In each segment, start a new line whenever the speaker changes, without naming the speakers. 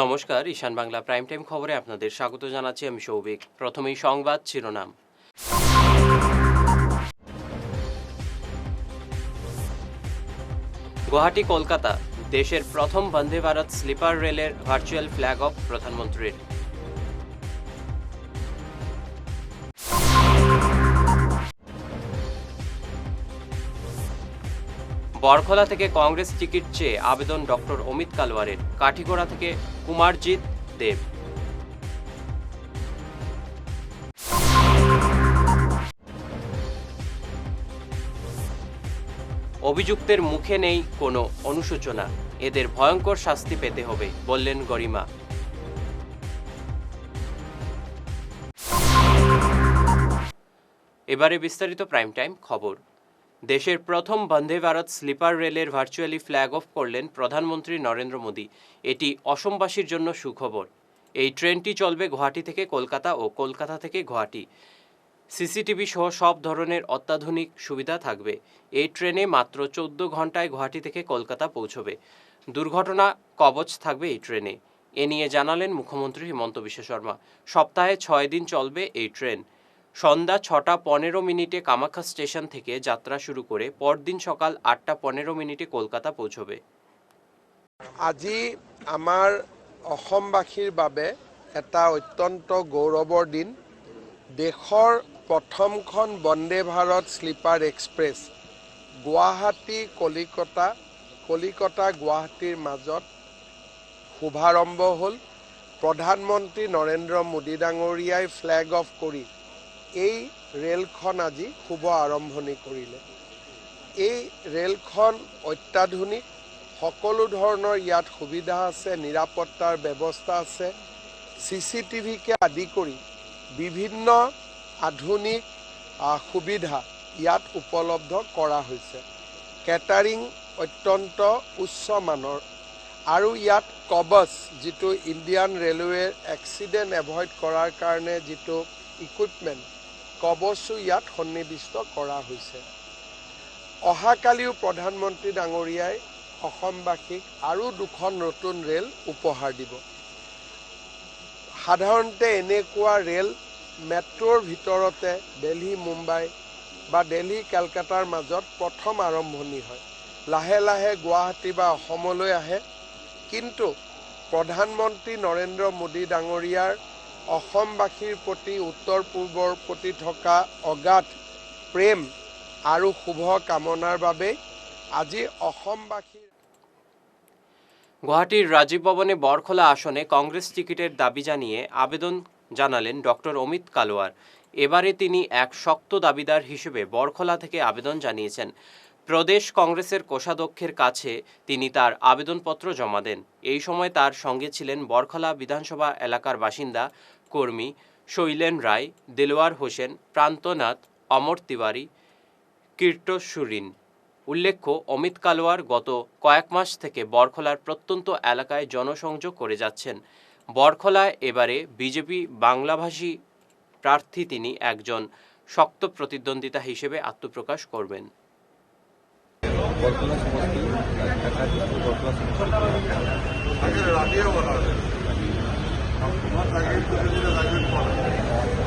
নমস্কার, ঈশান Bangla prime time খবরে আপনাদের স্বাগত জানাচ্ছি আমি সৌভিক। প্রথমেই সংবাদ শিরোনাম। গুয়াহাটি, কলকাতা। দেশের প্রথম বন্দে ভারত স্লিপার রেলের ভার্চুয়াল ফ্ল্যাগ অফ প্রধানমন্ত্রীর। বরখলা থেকে কংগ্রেস টিকিট চেয়ে আবেদন ডক্টর অমিত কালওয়ারের। কাঠিগোড়া থেকে কুমারজিৎ দেব। অভিযুক্তের মুখে নেই কোনো অনুশোচনা। এদের ভয়ঙ্কর শাস্তি পেতে হবে, বললেন গরিমা। এবারে বিস্তারিত প্রাইম টাইম খবর। দেশের প্রথম বন্দে ভারত স্লিপার রেলের ভার্চুয়ালি ফ্ল্যাগ অফ করলেন প্রধানমন্ত্রী নরেন্দ্র মোদী। এটি অসমবাসীর জন্য সুখবর। এই ট্রেনটি চলবে গুয়াহাটি থেকে কলকাতা ও কলকাতা থেকে গুয়াহাটি। সিসিটিভি সহ সব ধরনের অত্যাধুনিক সুবিধা থাকবে। এই ট্রেনে মাত্র চোদ্দ ঘন্টায় গুয়াহাটি থেকে কলকাতা পৌঁছবে। দুর্ঘটনা কবচ থাকবে এই ট্রেনে। এ নিয়ে জানালেন মুখ্যমন্ত্রী হিমন্ত বিশ্ব শর্মা। সপ্তাহে ছয় দিন চলবে এই ট্রেন। সন্ধ্যা ছটা পনেরো মিনিটে কামাখ্যা স্টেশন থেকে যাত্রা শুরু করে পরদিন সকাল আটটা পনেরো মিনিটে কলকাতা পৌঁছবে।
আজি আমাৰ অসমবাসীৰ বাবে এটা অত্যন্ত গৌৰৱৰ দিন। দেশৰ প্ৰথমখন বন্দে ভাৰত শ্লিপাৰ এক্সপ্ৰেছ, গুৱাহাটী, কলিকতা কলিকতা, গুৱাহাটীৰ মাজত শুভাৰম্ভ হ'ল। প্ৰধানমন্ত্ৰী নৰেন্দ্ৰ মোদী ডাঙৰীয়াই ফ্লেগ অফ কৰি এই ৰেলখন আজি শুভ আৰম্ভণি কৰিলে। এই ৰেলখন অত্যাধুনিক সকলো ধৰণৰ ইয়াত সুবিধা আছে নিৰাপত্তাৰ ব্যৱস্থা আছে চি চি টিভিকে আদি কৰি বিভিন্ন আধুনিক সুবিধা ইয়াত উপলব্ধ কৰা হৈছে। কেটাৰিং অত্যন্ত উচ্চ মানৰ আৰু ইয়াত কবচ যিটো ইণ্ডিয়ান ৰেলৱেৰ এক্সিডেণ্ট এভইড কৰাৰ কাৰণে যিটো ইকুইপমেণ্ট কবচো ইয়াত সন্নিৱিষ্ট কৰা হৈছে। অহাকালিও প্ৰধানমন্ত্ৰী ডাঙৰীয়াই অসমবাসীক আৰু দুখন নতুন ৰেল উপহাৰ দিব। সাধাৰণতে এনেকুৱা ৰেল মেট্ৰ'ৰ ভিতৰতে দেলহি মুম্বাই বা দেলহি কেলকাতাৰ মাজত প্ৰথম আৰম্ভণি হয়। লাহে লাহে গুৱাহাটী বা অসমলৈ আহে। কিন্তু প্ৰধানমন্ত্ৰী নৰেন্দ্ৰ মোদী ডাঙৰীয়াৰ অসমবাসীৰ প্ৰতি, উত্তৰ পূৰ্বৰ প্ৰতি থকা অগাধ প্ৰেম আৰু শুভ কামনাৰ বাবেই আজি অসমবাসীৰ
গুয়াহাটির রাজীব ভবনে বরখলা আসনে কংগ্রেস টিকিটের দাবি জানিয়ে আবেদন জানালেন ডক্টর অমিত কালোয়ার এবারে তিনি এক শক্ত দাবিদার হিসেবে বরখোলা থেকে আবেদন জানিয়েছেন। প্রদেশ কংগ্রেসের কোষাধ্যক্ষের কাছে তিনি তার আবেদনপত্র জমা দেন। এই সময় তার সঙ্গে ছিলেন বরখলা বিধানসভা এলাকার বাসিন্দা কর্মী শৈলেন রায় দেলোয়ার হোসেন প্রান্তনাথ অমর তিওয়ারি কীর্তসুরিন উল্লেখ্য অমিত কালোয়ার গত কয়েক মাস থেকে বরখলার প্রত্যন্ত এলাকায় জনসংযোগ করে যাচ্ছেন। বরখলায় এবারে বিজেপি বাংলাভাষী প্রার্থী তিনি একজন শক্ত প্রতিদ্বন্দ্বিতা হিসেবে আত্মপ্রকাশ করবেন।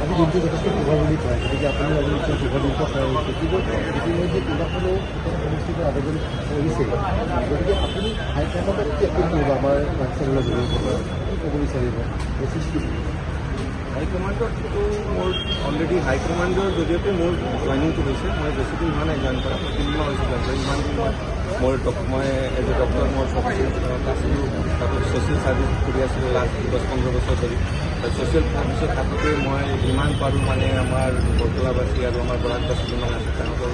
দিনটো যথেষ্ট প্ৰভাৱিত হয় গতিকে আপুনি আজি নিশ্চয় প্ৰভাৱিত হয় কিন্তু ইতিমধ্যে কেইবাখনো সমষ্টিৰ আবেদন কৰিছে গতিকে আপুনি হাইকমাণ্ডক কি কৰিব আমাৰ চেনেলৰ জৰিয়তে কি ক'ব বিচাৰিব মেছেজটো
হাইকমাণ্ডতো মোৰ অলৰেডি হাইকমাণ্ডৰ জৰিয়তে মোৰ জইনিংটো হৈছে, মই বেছিদিন হোৱা নাই জইন কৰা তিনিমাহ হৈছে জইন কৰা ইমান দিন মই মোৰ মই এজ এ ডক্টৰ মোৰ ছ'চিয়েল আছিলোঁ তাৰপিছত ছ'চিয়েল ছাৰ্ভিচ কৰি আছিলোঁ লাষ্ট দহ, পোন্ধৰ বছৰ ধৰি। ছ'চিয়েল ছাৰ্ভিচত থাকোঁতে মই যিমান পাৰোঁ মানে আমাৰ বৰতলাবাসী আৰু আমাৰ বৰাকবাসী যিমান আছে, তেওঁলোকৰ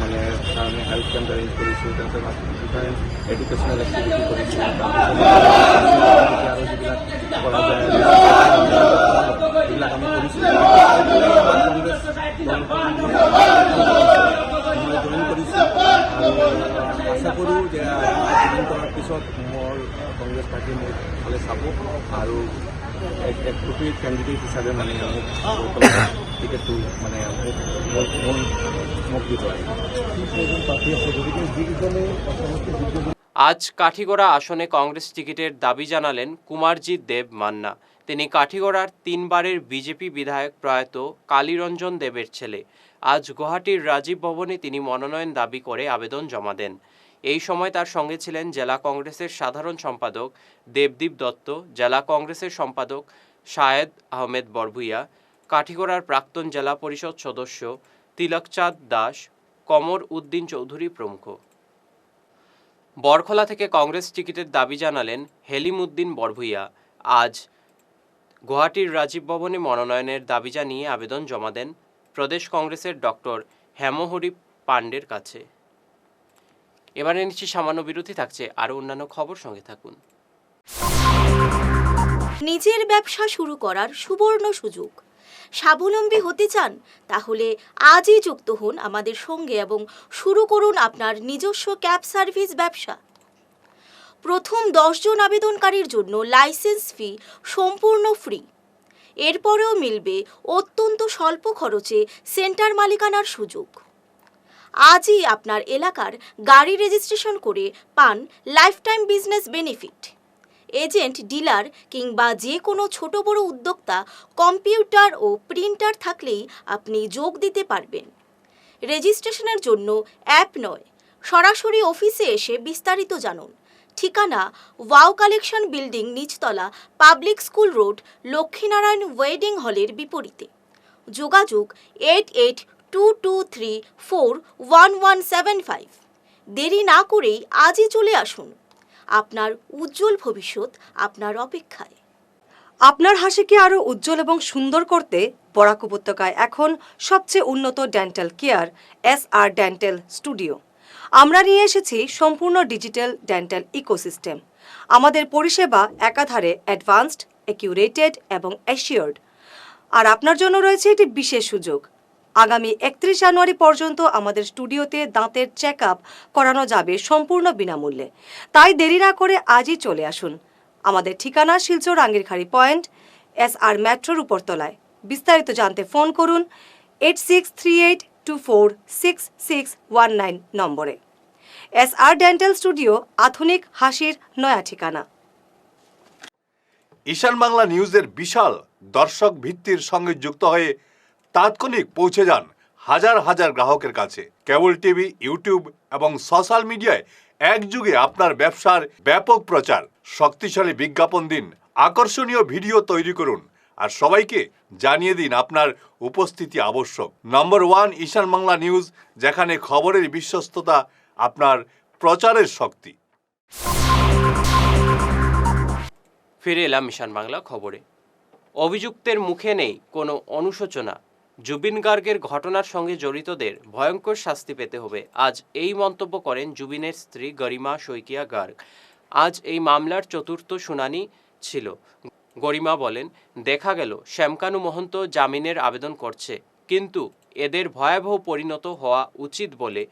মানে কাৰণে হেল্থ কেম্প এৰেঞ্জ কৰিছোঁ, তেওঁলোকৰ ডিফাৰেণ্ট এডুকেশ্যনেল এক্টিভিটি কৰিছোঁ আৰু যিবিলাক কৰা যায় এইবিলাক আমি কৰিছোঁ কংগ্ৰেছ দলখন মই জইন কৰিছোঁ আৰু আশা কৰোঁ যে জইন কৰাৰ পিছত মোৰ কংগ্ৰেছ পাৰ্টীয়ে মোক ভালে চাব আৰু এক প্ৰকৃত কেণ্ডিডেট হিচাপে মানে মোক মানে মোক মোক
আজ কাঠিগড়া আসনে কংগ্রেস টিকিটের দাবি জানালেন কুমারজিৎ দেব মান্না। তিনি কাঠিগড়ার তিনবারের বিজেপি বিধায়ক প্রয়াত কালীরঞ্জন দেবের ছেলে। আজ গুয়াহাটির রাজীব ভবনে তিনি মনোনয়ন দাবি করে আবেদন জমা দেন। এই সময় তার সঙ্গে ছিলেন জেলা কংগ্রেসের সাধারণ সম্পাদক দেবদীপ দত্ত, জেলা কংগ্রেসের সম্পাদক শায়েদ আহমেদ বরভুইয়া, কাঠিগড়ার প্রাক্তন জেলা পরিষদ সদস্য তিলকচাঁদ দাস, কমর উদ্দিন চৌধুরী প্রমুখ। বরখলা থেকে কংগ্রেস টিকিটের দাবি জানালেন হেলিম উদ্দিন বরভুইয়া। আজ গুয়াহাটির রাজীব ভবনে মনোনয়নের দাবি জানিয়ে আবেদন জমা দেন প্রদেশ কংগ্রেসের ডক্টর হেমহরি পাণ্ডের কাছে। এবারে নিচ্ছি সামান্য বিরতি থাকছে, আরও অন্যান্য খবর সঙ্গে থাকুন।
নিজের ব্যবসা শুরু করার সুবর্ণ সুযোগ। স্বাবলম্বী হতে চান, তাহলে আজই যুক্ত হন আমাদের সঙ্গে এবং শুরু করুন আপনার নিজস্ব ক্যাব সার্ভিস ব্যবসা। প্রথম দশজন আবেদনকারীর জন্য লাইসেন্স ফি সম্পূর্ণ ফ্রি। এরপরেও মিলবে অত্যন্ত স্বল্প খরচে সেন্টার মালিকানার সুযোগ। আজই আপনার এলাকার গাড়ি রেজিস্ট্রেশন করে পান lifetime business benefit. Agent, dealer কিংবা যে কোনো ছোট বড় উদ্যোক্তা কম্পিউটার ও প্রিন্টার থাকলেই আপনি যোগ দিতে পারবেন। রেজিস্ট্রেশনের জন্য অ্যাপ নয়, সরাসরি অফিসে এসে বিস্তারিত জানুন। ঠিকানা ওয়াও কালেকশন বিল্ডিং নিচতলা public school road, Lakshminarayan wedding হলের বিপরীতে। যোগাযোগ eight eight two two three four one one seven five দেরি না করেই আজই চলে আসুন। আপনার উজ্জ্বল ভবিষ্যৎ আপনার অপেক্ষায়।
আপনার হাসিকে আরও উজ্জ্বল এবং সুন্দর করতে বরাক উপত্যকায় এখন সবচেয়ে উন্নত dental care S R dental studio আমরা নিয়ে এসেছি সম্পূর্ণ ডিজিটাল ডেন্টাল ইকোসিস্টেম। আমাদের পরিষেবা একাধারে অ্যাডভান্সড, অ্যাকিউরেটেড এবং অ্যাসিওর্ড। আর আপনার জন্য রয়েছে একটি বিশেষ সুযোগ। আগামী একত্রিশ জানুয়ারি পর্যন্ত আমাদের স্টুডিওতে দাঁতের চেক করানো যাবে সম্পূর্ণ বিনামূল্যে। তাই দেরি না করে আজই চলে আসুন। আমাদের ঠিকানা Silchar Angirkhari point, S R মেট্রোর উপরতলায়। বিস্তারিত জানতে ফোন করুন, eight six three eight two four six six one nine নম্বরে। এস আর ডেন্টাল স্টুডিও আধুনিক হাসির নয়া ঠিকানা।
ঈশান বাংলা নিউজের বিশাল দর্শক ভিত্তির সঙ্গে যুক্ত হয়ে তাৎক্ষণিক পৌঁছে যান হাজার হাজার গ্রাহকের কাছে। কেবল টিভি, ইউটিউব এবং সোশ্যাল মিডিয়ায় একযুগে আপনার ব্যবসার ব্যাপক প্রচার। শক্তিশালী বিজ্ঞাপন দিন, আকর্ষণীয় ভিডিও তৈরি করুন আর সবাইকে জানিয়ে দিন আপনার উপস্থিতি আবশ্যক। Number one Ishan Bangla news, যেখানে খবরের বিশ্বস্ততা আপনার প্রচারের শক্তি।
ফিরে এলাম মিশন বাংলা খবরে। অভিযুক্তের মুখে নেই কোনো অনুশোচনা। জুবিন গার্গের ঘটনার সঙ্গে জড়িতদের ভয়ঙ্কর শাস্তি পেতে হবে। আজ এই মন্তব্য করেন জুবিনের স্ত্রী গরিমা শইকিয়া গার্গ। আজ এই মামলার চতুর্থ শুনানি ছিল। গরিমা বলেন, দেখা গেল, শ্যামকানু মহন্ত জামিনের আবেদন করছে, কিন্তু এদের ভয়াবহ পরিণত হওয়া উচিত বলে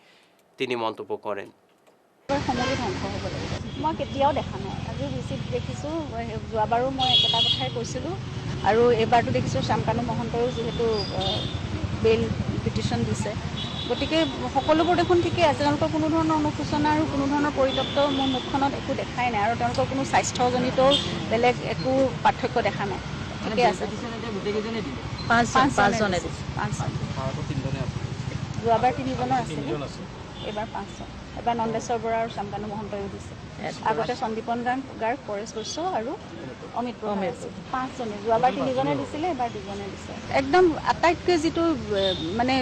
তিনি মন্তব্য করেন।
মই কেতিয়াও দেখা নাই। আজি ৰিচিপ্ট দেখিছোঁ যোৱাবাৰো মই একেটা কথাই কৈছিলোঁ। আৰু এইবাৰতো দেখিছোঁ, শ্যামকানু মহন্তৰো যিহেতু বেইল পিটিশ্যন দিছে। গতিকে সকলোবোৰ দেখোন ঠিকেই আছে। তেওঁলোকৰ কোনো ধৰণৰ অনুশোচনা আৰু কোনো ধৰণৰ পৰিতপ্ত মোৰ মুখখনত একো দেখাই নাই আৰু তেওঁলোকৰ কোনো স্বাস্থ্যজনিতও বেলেগ একো পাৰ্থক্য দেখা নাই। ঠিকে আছে। যোৱাবাৰ তিনিজনৰ আছিলে। এইবাৰ পাঁচজন এবাৰ নন্দেশ্বৰ বৰা আৰু শ্যামকানু মহন্তইও দিছে আগতে সন্দীপন গাৰ্গ গাৰ্গ পৰেশ বৈশ্য আৰু অমিত পাঁচজনে যোৱাবাৰ তিনিজনে দিছিলে এবাৰ দুজনে দিছে। একদম আটাইতকৈ যিটো মানে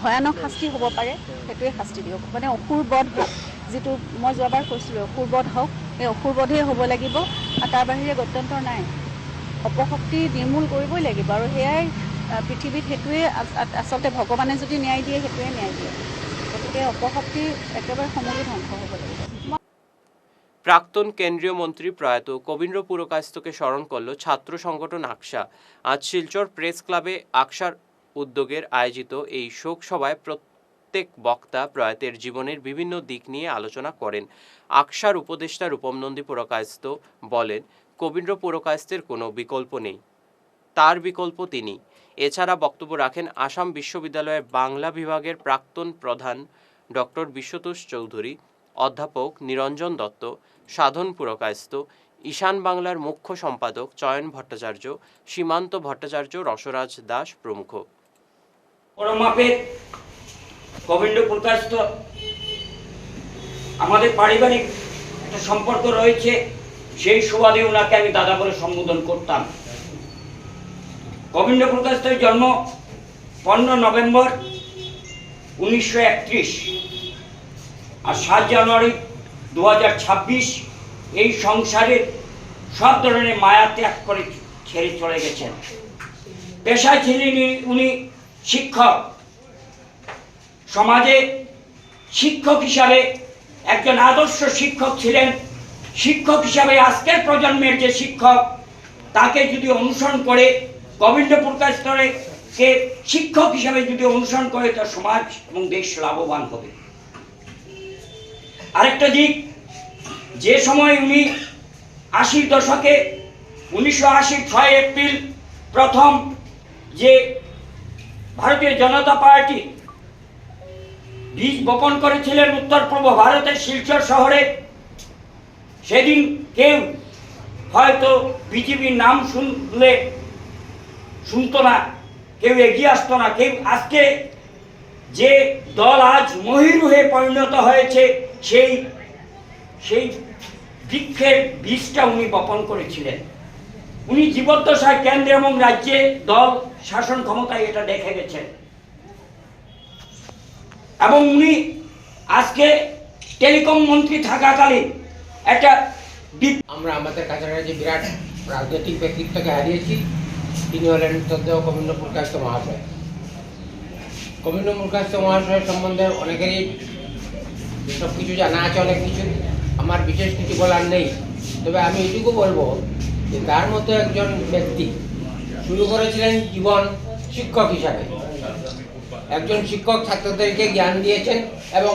ভয়ানক শাস্তি হ'ব পাৰে সেইটোৱে শাস্তি দিয়ক। মানে অসুৰবধ হওক যিটো মই যোৱাবাৰ কৈছিলোঁ অসুৰবধ হওক এই অসুৰবধেই হ'ব লাগিব আৰু তাৰ বাহিৰে গত্যন্তৰ নাই। অপশক্তি নিৰ্মূল কৰিবই লাগিব আৰু সেয়াই পৃথিৱীত সেইটোৱে আচলতে ভগৱানে যদি ন্যায় দিয়ে সেইটোৱে ন্যায় দিয়ে। গতিকে অপশক্তি একেবাৰে সমূলি ধ্বংস হ'ব লাগিব।
প্রাক্তন কেন্দ্রীয় মন্ত্রী প্রয়াত কবীন্দ্র পুরকায়স্থকে স্মরণ করল ছাত্র সংগঠন আকসা। আজ শিলচর প্রেস ক্লাবে আকসার উদ্যোগের আয়োজিত এই শোক সভায় প্রত্যেক বক্তা প্রয়াতের জীবনের বিভিন্ন দিক নিয়ে আলোচনা করেন। আকসার উপদেষ্টা রূপম নন্দী পুরকায়স্থ বলেন, কবীন্দ্র পুরকায়স্থের কোনো বিকল্প নেই। তার বিকল্প তিনি। এছাড়া বক্তব্য রাখেন আসাম বিশ্ববিদ্যালয়ের বাংলা বিভাগের প্রাক্তন প্রধান ডক্টর বিশ্বতোষ চৌধুরী, অধ্যাপক নিরঞ্জন দত্ত, সাধন পুরকায়স্ত ঈশান বাংলার মুখ্য সম্পাদক চয়ন ভট্টাচার্য, সীমান্ত ভট্টাচার্য রসরাজ দাস প্রমুখ।
আমাদের পারিবারিক একটা সম্পর্ক রয়েছে, সেই সুবাদে ওনাকে আমি দাদা বলে সম্বোধন করতাম। গোবিন্দ প্রকাশিতের জন্ম পনেরো নভেম্বর উনিশশো একত্রিশ আর সাত জানুয়ারি দু হাজার ছাব্বিশ এই সংসারের সব ধরনের মায়া ত্যাগ করে ছেড়ে চলে গেছেন। পেশায় ছিলেন উনি শিক্ষক। সমাজে শিক্ষক হিসাবে একজন আদর্শ শিক্ষক ছিলেন। শিক্ষক হিসাবে আজকের প্রজন্মের যে শিক্ষক, তাকে যদি অনুসরণ করে গোবিন্দপুর স্তরে কে শিক্ষক হিসাবে যদি অনুসরণ করে তা সমাজ এবং দেশ লাভবান হবে। আরেকটা দিক, যে সময় উনি আশির দশকে, উনিশশো আশির ছয় এপ্রিল প্রথম যে ভারতীয় জনতা পার্টি বীজ বপন করেছিলেন উত্তর পূর্ব ভারতের শিলচর শহরে, সেদিন কেউ হয়তো বিজেপির নাম শুনলে শুনতো না, কেউ এগিয়ে আসতো না, কেউ আজকে যে দল আজ মহিরুহে পরিণত হয়েছে, সেই সেই বৃক্ষের বীজটা উনি বপন করেছিলেন। উনি জীবদ্দশায় কেন্দ্র এবং রাজ্যে দল শাসন ক্ষমতায় এটা দেখে গেছেন। এবং উনি আজকে টেলিকম মন্ত্রী থাকাকালীন একটা
আমরা আমাদের কাছাকাছি বিরাট রাজনৈতিক ব্যক্তিত্বকে হারিয়েছি তিনি হলেন কবীন্দ্র প্রকাশিত মহাশয়। কবীন্দ্র প্রকাশিত মহাশয় সম্বন্ধে অনেকেরই সব কিছু জানা আছে, অনেক কিছু। আমার বিশেষ কিছু বলার নেই। তবে আমি এটুকু বলব যে তার মতো একজন ব্যক্তি শুরু করেছিলেন জীবন শিক্ষক হিসাবে। একজন শিক্ষক ছাত্রদেরকে জ্ঞান দিয়েছেন এবং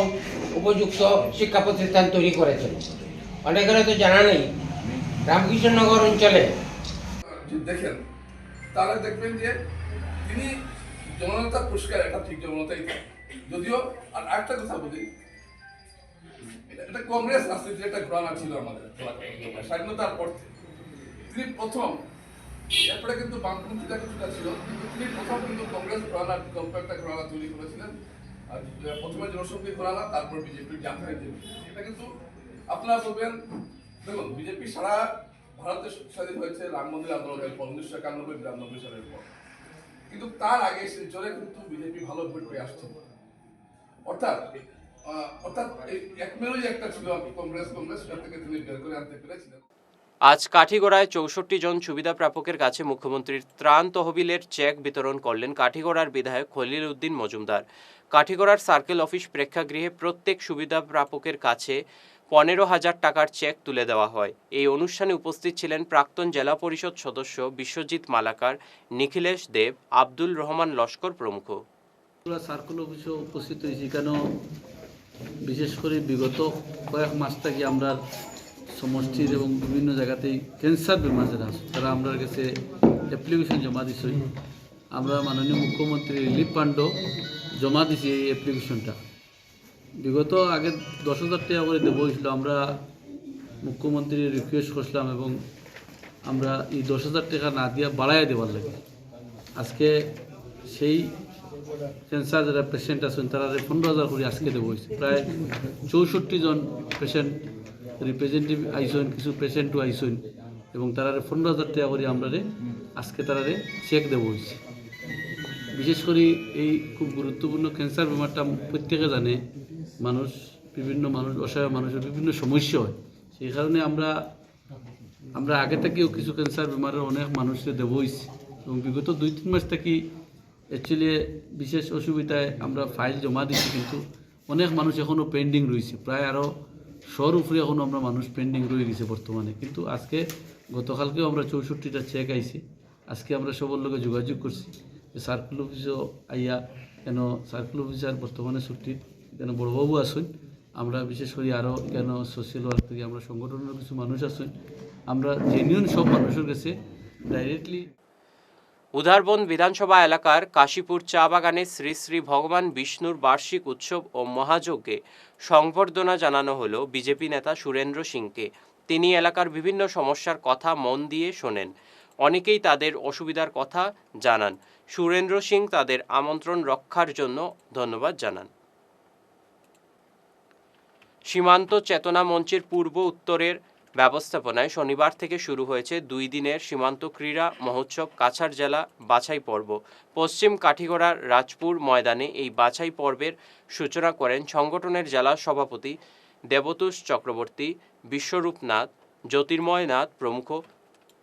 উপযুক্ত শিক্ষা প্রতিষ্ঠান তৈরি করেছেন। অনেকের তো জানা নেই। রামকৃষ্ণনগর অঞ্চলে
দেখেন তাহলে দেখবেন যে তিনি জননেতা পুরস্কার, এটা ঠিক জননেতাই থাকে। যদিও, আর একটা কথা বলি, এটা কংগ্রেস রাজনীতির একটা ঘোরানা ছিল আমাদের স্বাধীনতার পর। তিনি প্রথম, এরপরে কিন্তু বামপন্থীরা কিছুটা ছিল, কিন্তু তিনি প্রথম কিন্তু কংগ্রেস ঘোরানা একটা ঘোরানা তৈরি করেছিলেন আর প্রথমে জনশক্তি ঘোরানা, তারপর বিজেপির জাতীয় এটা কিন্তু আপনারা বলবেন, দেখুন, বিজেপি সারা ভারতে স্বাধীন হয়েছে রাম মন্দির আন্দোলনের পর, উনিশশো একানব্বই, বিরানব্বই সালের পর। কিন্তু তার আগে শিলচরে কিন্তু বিজেপি ভালো ভোট হয়ে আসছে অর্থাৎ অর্থাৎ একমেরই একটা ছিল কংগ্রেস কংগ্রেস, সেটা থেকে তিনি বের করে আনতে পেরেছিলেন।
আজ কাঠিগড়ায় চৌষট্টি জন সুবিধা প্রাপকের কাছে মুখ্যমন্ত্রীর ত্রাণ তহবিলের চেক বিতরণ করলেন কাঠিগড়ার বিধায়ক খলিল উদ্দিন মজুমদার। কাঠিগড়ার সার্কেল অফিস প্রেক্ষাগৃহে প্রত্যেক সুবিধা প্রাপকের কাছে পনেরো হাজার টাকার চেক তুলে দেওয়া হয়। এই অনুষ্ঠানে উপস্থিত ছিলেন প্রাক্তন জেলা পরিষদ সদস্য বিশ্বজিৎ মালাকার, নিখিলেশ দেব, আব্দুল রহমান লস্কর প্রমুখ।
সার্কুল অফিসে উপস্থিত হয়েছি কেন? বিশেষ করে বিগত কয়েক মাস থেকে আমরা সমষ্টির এবং বিভিন্ন জায়গাতেই ক্যান্সার বেমার যারা তারা আমরা কাছে অ্যাপ্লিকেশন জমা দিছি। আমরা মাননীয় মুখ্যমন্ত্রী রিলিফ ফান্ডও জমা দিছি এই অ্যাপ্লিকেশনটা বিগত আগে দশ হাজার টাকা করে দেবো হয়েছিল। আমরা মুখ্যমন্ত্রী রিকোয়েস্ট করছিলাম এবং আমরা এই দশ হাজার টাকা না দিয়া বাড়াইয়া দেওয়ার লাগে। আজকে সেই ক্যান্সার যারা পেশেন্ট আছেন, তারা পনেরো হাজার করে আজকে দেবো প্রায় চৌষট্টি জন পেশেন্ট রিপ্রেজেন্টেটিভ আইসন কিছু পেশেন্টও আইসন এবং তারা পনেরো হাজার টাকা করে আমরা আজকে তারা চেক দেবো হয়েছে। বিশেষ করে এই খুব গুরুত্বপূর্ণ ক্যান্সার বেমারটা প্রত্যেকে জানে। মানুষ, বিভিন্ন মানুষ, অসহায় মানুষের বিভিন্ন সমস্যা হয়। সেই কারণে আমরা আমরা আগে থেকেও কিছু ক্যান্সার বেমারের অনেক মানুষকে দেবো হয়েছে এবং বিগত দুই, তিন মাস থেকে অ্যাকচুয়ালি বিশেষ অসুবিধায় আমরা ফাইল জমা দিচ্ছি কিন্তু অনেক মানুষ এখনও পেন্ডিং রয়েছে প্রায় আরও শহর উপরে এখনও আমরা মানুষ পেন্ডিং রয়ে গেছে বর্তমানে। কিন্তু আজকে গতকালকেও আমরা চৌষট্টিটা চেক আইছি। আজকে আমরা সবার লোকে যোগাযোগ করছি যে সার্কেল অফিসও আইয়া কেন সার্কেল অফিসার বর্তমানে ছুটি কেন বড়বাবু আসুন, আমরা বিশেষ করে আরও কেন সোশ্যাল ওয়ার্ক থেকে আমরা সংগঠনের কিছু মানুষ আসুন, আমরা জেনুইন সব মানুষের কাছে ডাইরেক্টলি
উধারবন বিধানসভা এলাকার কাশীপুর চা বাগানে শ্রী শ্রী ভগবান বিষ্ণুর বার্ষিক উৎসব ও মহাযজ্ঞে সংবর্ধনা জানানো হলো বিজেপি নেতা সুরেন্দ্র সিংকে। তিনি এলাকার বিভিন্ন সমস্যার কথা মন দিয়ে শোনেন। অনেকেই তাদের অসুবিধার কথা জানান। সুরেন্দ্র সিং তাদের আমন্ত্রণ রক্ষার জন্য ধন্যবাদ জানান। সীমান্ত চেতনা মঞ্চের পূর্ব উত্তরের ব্যবস্থাপনায় শনিবার থেকে শুরু হয়েছে দুই দিনের সীমান্ত ক্রীড়া মহোৎসব কাছাড় জেলা বাছাই পর্ব। পশ্চিম কাঠিগড়ার রাজপুর ময়দানে এই বাছাই পর্বের সূচনা করেন সংগঠনের জেলা সভাপতি দেবতোষ চক্রবর্তী, বিশ্বরূপ নাথ, জ্যোতির্ময় নাথ প্রমুখ।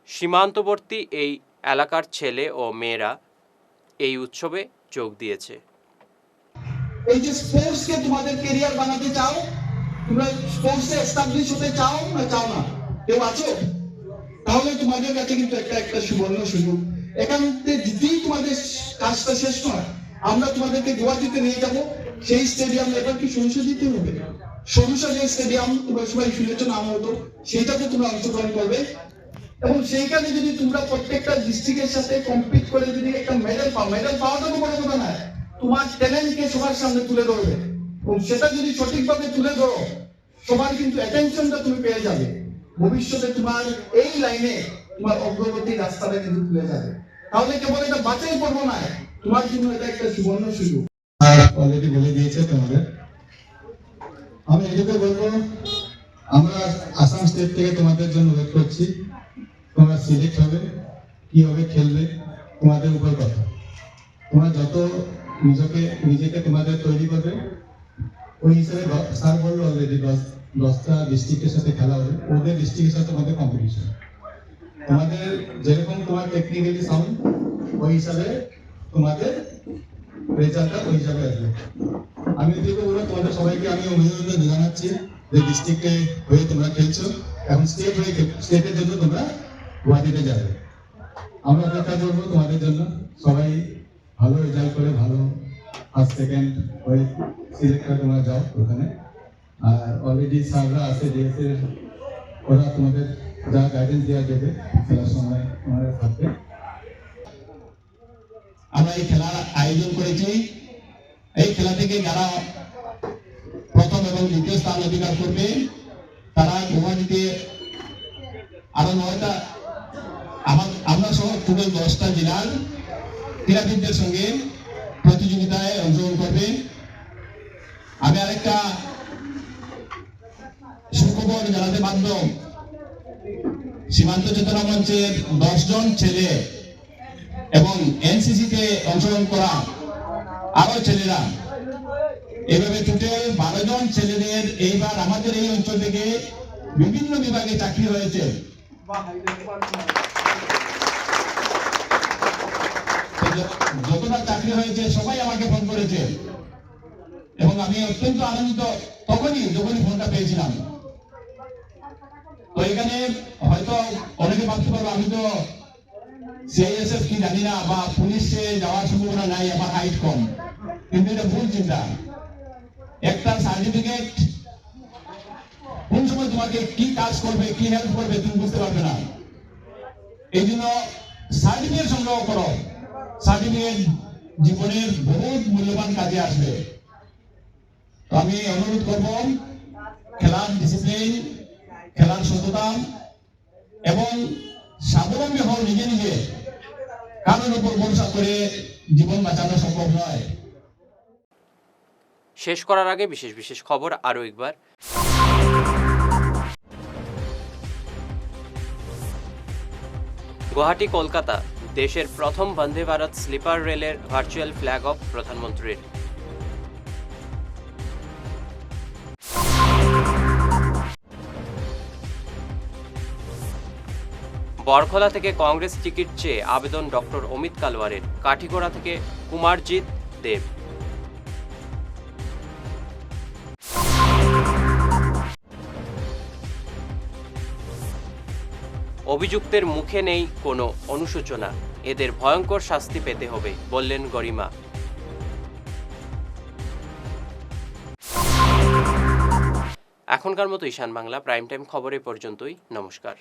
সীমান্তবর্তী এই এলাকার ছেলে ও মেয়েরা এই উৎসবে যোগ দিয়েছে।
এই যে তোমাদের কেরিয়ার বানাতে চাও তোমরা স্পোর্টসে এস্টাবলিশ হতে চাও না চাও না? কেউ আছো? তাহলে তোমাদের কাছে কিন্তু একটা একটা সুবর্ণ সুযোগ। এখানে যদি তোমাদের কাজটা শেষ নয় আমরা তোমাদেরকে গুয়াহাটিতে নিয়ে যাব। সেই স্টেডিয়াম এবার কি দিতে হবে? সরুষা যে স্টেডিয়াম তোমরা সবাই শুনেছ নাম হতো সেইটাতে তোমরা অংশগ্রহণ করবে। এবং সেইখানে যদি তোমরা প্রত্যেকটা ডিস্ট্রিক্টের সাথে কম্পিট করে যদি একটা মেডেল পাও মেডেল পাওয়াটা তো বড় কথা নয়। তোমার ট্যালেন্টকে সবার সামনে তুলে ধরবে। সেটা যদি সঠিকভাবে তুলে ধরো সবার কিন্তু অ্যাটেনশনটা তুমি পেয়ে যাবে। ভবিষ্যতে তোমার এই লাইনে তোমার অগ্রগতির রাস্তাটা কিন্তু তুলে যাবে। তাহলে কেবল এটা বাঁচাই পড়ব না তোমার জন্য এটা একটা সুবর্ণ সুযোগ।
অলরেডি বলে দিয়েছে তোমাদের। আমি এটুকু বলব, আমরা আসাম স্টেট থেকে তোমাদের জন্য ওয়েট করছি। তোমরা সিলেক্ট হবে খেলবে, তোমাদের উপর কথা। তোমরা যত নিজকে, নিজেকে তোমাদের তৈরি করবে ওই হিসাবে স্যার বলল অলরেডি দশ, দশটা ডিস্ট্রিক্টের সাথে খেলা হবে। ওদের ডিস্ট্রিক্টের সাথে তোমাদের কম্পিটিশন তোমাদের যেরকম তোমার টেকনিক্যালি সাউন্ড ওই হিসাবে তোমাদের রেজাল্টটা ওই হিসাবে আসবে। আমি এদিকে বলব তোমাদের সবাইকে আমি অভিনন্দন জানাচ্ছি যে ডিস্ট্রিক্টে হয়ে তোমরা খেলছো। এখন স্টেট হয়ে স্টেটের জন্য তোমরা গুয়াহাটিতে যাবে। আমরা অপেক্ষা করব তোমাদের জন্য। সবাই ভালো রেজাল্ট করে, ভালো ফার্স্ট সেকেন্ড হয়ে সিলেক্ট করে তোমরা যাও ওখানে। আর অলরেডি স্যাররা আছে ডিএসএ ওরা তোমাদের যা গাইডেন্স দেওয়া দেবে, খেলার সময় তোমাদের থাকবে।
আমরা এই খেলার আয়োজন করেছি। এই খেলা থেকে যারা প্রথম এবং দ্বিতীয় স্থান অধিকার করবে, তারা গুয়াহাটিতে আরও নয়টা আমার আমরা সহ টোটাল দশটা জেলার ক্রীড়াবিদদের সঙ্গে প্রতিযোগিতায় অংশগ্রহণ করবে। আমি আরেকটা সুখবর জানাতে বাধ্য। সীমান্ত চেতনা মঞ্চের দশজন ছেলে এবং এনসিসিতে অংশগ্রহণ করা আরও ছেলেরা। এভাবে টোটাল বারো জন ছেলেদের এইবার আমাদের এই অঞ্চল থেকে বিভিন্ন বিভাগে চাকরি হয়েছে যতটা চাকরি হয়েছে, সবাই আমাকে ফোন করেছে। এবং আমি অত্যন্ত আনন্দিত তখনই যখনই ফোনটা পেয়েছিলাম। তো এখানে হয়তো অনেকে ভাবতে পারব, আমি তো সিআইএসএফ কি জানি না, বা পুলিশে যাওয়ার সম্ভাবনা নাই, আমার হাইট কম। কিন্তু এটা ভুল চিন্তা। একটা সার্টিফিকেট কোন সময় তোমাকে কি কাজ করবে, কি হেল্প করবে, তুমি বুঝতে পারবে না। এই জন্য সার্টিফিকেট সংগ্রহ করো। সার্টিফিকেট জীবনের বহুত মূল্যবান কাজে আসবে। আমি অনুরোধ করব, খেলার ডিসিপ্লিন খেলার সততা এবং স্বাবলম্বী হও নিজে নিজে কারোর উপর ভরসা করে জীবন বাঁচানো সম্ভব নয়।
শেষ করার আগে বিশেষ বিশেষ খবর আরও একবার। গুয়াহাটি, কলকাতা। দেশের প্রথম বন্দে ভারত স্লিপার রেলের ভার্চুয়াল ফ্ল্যাগ অফ প্রধানমন্ত্রীর। বরখলা থেকে কংগ্রেস টিকিট চেয়ে আবেদন ডক্টর অমিত কালওয়ারের। কাঠিগোড়া থেকে কুমারজিৎ দেব। অভিযুক্তের মুখে নেই কোনো অনুশোচনা। এদের ভয়ঙ্কর শাস্তি পেতে হবে, বললেন গরিমা। এখনকার মতো ঈশান বাংলা, প্রাইম টাইম খবরে পর্যন্তই। নমস্কার।